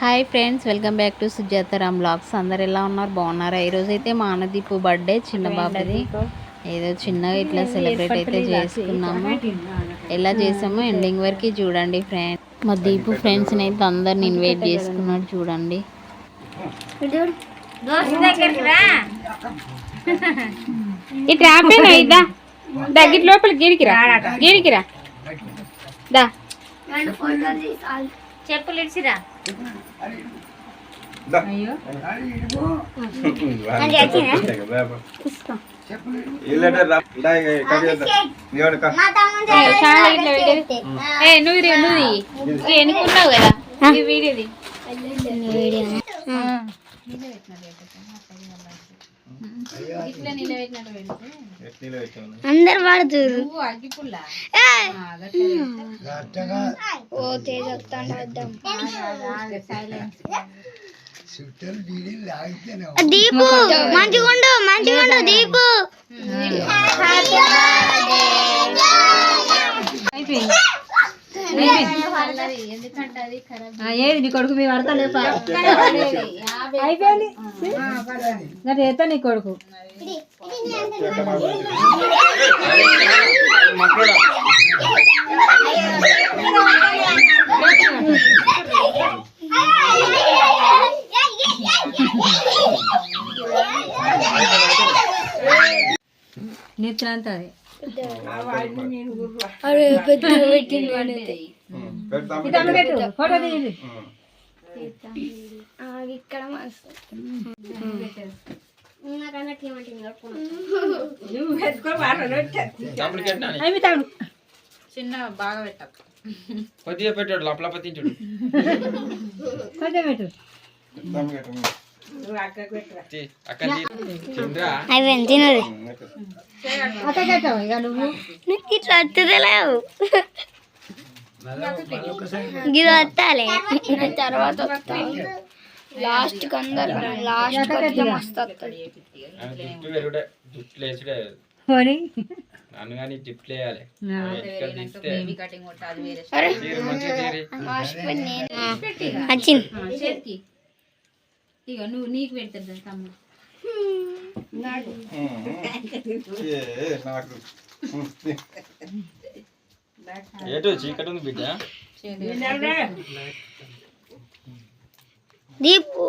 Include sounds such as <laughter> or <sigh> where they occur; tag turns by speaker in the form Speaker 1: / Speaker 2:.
Speaker 1: Hi friends welcome back to Sujataram blogs అందరు ఎలా ఉన్నారు? బాగున్నారా? ఈరోజు అయితే మా అన్నదీపు బర్త్డే చిన్న బాబుది. ఏదో చిన్నగా ఇట్లా సెలబ్రేట్ అయితే చేసుకున్నాము. ఎలా చేసామో ఎండింగ్ వరకు చూడండి ఫ్రెండ్స్ మా దీపు ఫ్రెండ్స్ని అయితే అందరిని ఇన్వైట్ చేసుకున్నాడు చూడండి. <laughs>
Speaker 2: ఇటు రాపోయినా ఇద్దా దగ్గర లోపల గిరికిరా గిరికిరా దా.
Speaker 3: చెప్పులు ఇడిసిరా
Speaker 2: నువ్వు నువ్వు ఎన్నుకున్నావు కదా? ఈ వీడియోది.
Speaker 3: అందరు పడుతురు వద్దాం దీపు మంచిగుండు మంచిగుండు దీపు.
Speaker 2: అయిపోయింది.
Speaker 4: ఏది? నీ కొడుకు మీ పడతలే అయిపోయింది. నీ కొడుకు. నెత్తినంత అది.
Speaker 3: అరే పెద్ద ఇక్కడ
Speaker 2: చిన్న బాగా పెట్టకు.
Speaker 5: కొద్దిగా పెట్టాడు లోపల పత్తించుడు
Speaker 4: కొంచెం పెట్టు.
Speaker 3: అవి తినదు
Speaker 4: అక్క నువ్వు?
Speaker 3: నీకు ఇట్లా వస్తుందలేవు <laughs> ఇది వస్తాలే. తర్వాత లాస్ట్ అందరు లాస్ట్ మస్తు వస్తుంది
Speaker 5: వేయాలి
Speaker 3: వచ్చింది
Speaker 2: ఇక. నువ్వు నీకు తమ్ముడు <laughs>
Speaker 5: ఏటు చీకటి ఉంది బిడ్డ
Speaker 3: దీపు.